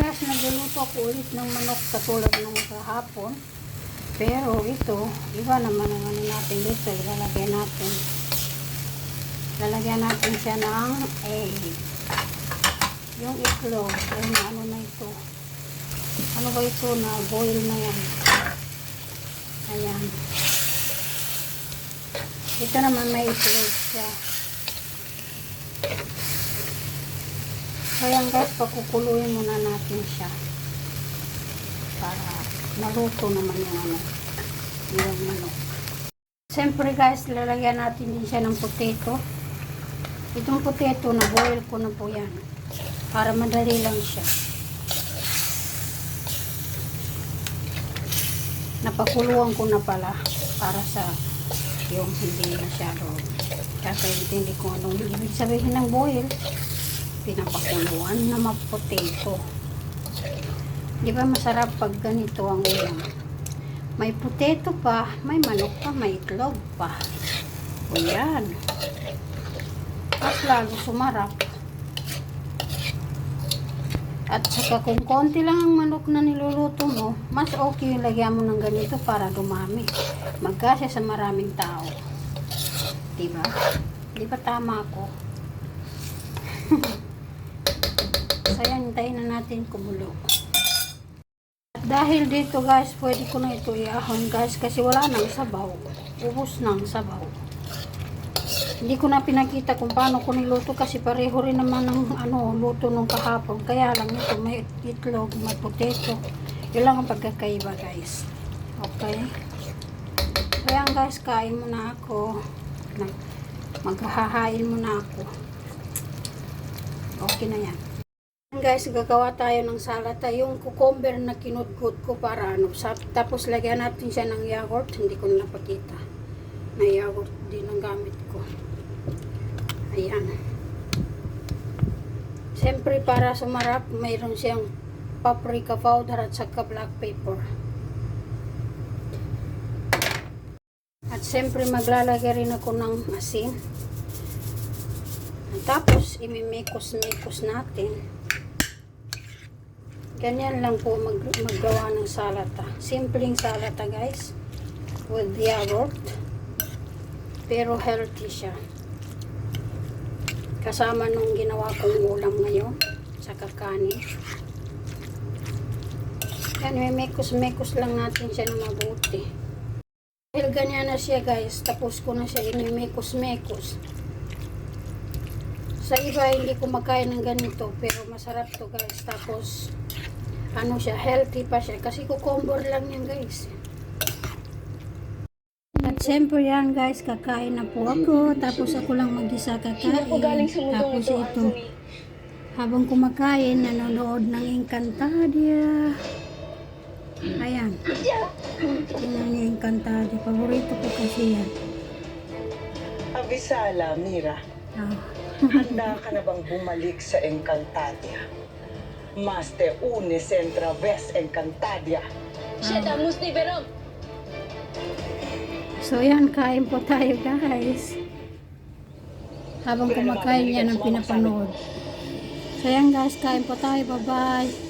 Guys, nagluluto ako ulit ng manok katulad ng kahapon. Pero ito, iba naman ang ano natin dito. Ilalagay natin. Lalagyan natin siya ng egg. Yung itlog. Na ano na ito. Ano ba ito na boil na yan? Ayan. Ito naman may itlog siya. So yan guys, pakukuluin muna natin siya. Para maluto naman yung ano, yung manok. Siyempre guys, lalagyan natin din siya ng potato. Itong potato na boil ko na po yan. Para madali lang siya. Napakuluan ko na pala para sa yung hindi masyado kakaintindi ko anong ibig sabihin ng boil pinapakuluan na mag-potato. Di ba masarap pag ganito ang ulam? May potato pa, may manok pa, may itlog pa. O yan. At lalo sumarap. At saka kung konti lang ang manok na niluluto mo, mas okay yung lagyan mo ng ganito para dumami. Magkasya sa maraming tao. Diba? Di ba tama ako? So yan, hintayin na natin kumulo. At dahil dito guys, pwede ko na ito iahon guys kasi wala nang sabaw. Ubus nang sabaw. Hindi ko na pinakita kung paano ko niluto kasi pareho rin naman ng ano, luto nung kahapon. Kaya lang ito, may itlog, may potato. Yun lang ang pagkakaiba guys. Okay? Yan guys, kain muna ako. Maghahain muna ako. Okay na yan. Guys, gagawa tayo ng salata. Yung cucumber na kinudkod ko para ano. Tapos lagyan natin siya ng yogurt. Hindi ko na napakita. May yogurt din ang gamit ko. Ayan. Siyempre para sumarap, mayroon siyang paprika powder at saka black pepper. At siyempre maglalagay rin ako ng asin. Tapos, imimikos-mikos natin. Ganyan lang po mag maggawa ng salata. Simpleng salata guys. With yogurt. Pero healthy siya. Kasama nung ginawa kong ulam ngayon. Sa kanin. Yan, mimikos-mikos lang natin siya na mabuti. Dahil ganyan na siya guys. Tapos ko na siya inimikos-mikos. Sa iba, hindi ko makain ng ganito. Pero masarap to guys. Tapos, ano siya, healthy pa siya. Kasi cucumber lang yan guys. At siyempre yan guys, kakain na po ako. Tapos ako lang mag-isa kakain. Tapos ito, habang kumakain, nanonood ng Encantadia. Ayan. Tingnan niyo Encantadia. Paborito ko kasi yan. Avisala, Mira. Ah. Handa ka na bang bumalik sa Encantadia? Maste une centra ves Encantadia. Siedamos ni Verón. So yan, kain po tayo guys. Habang kumakain yan ang pinapanood. So yan guys, kain po tayo. Bye-bye.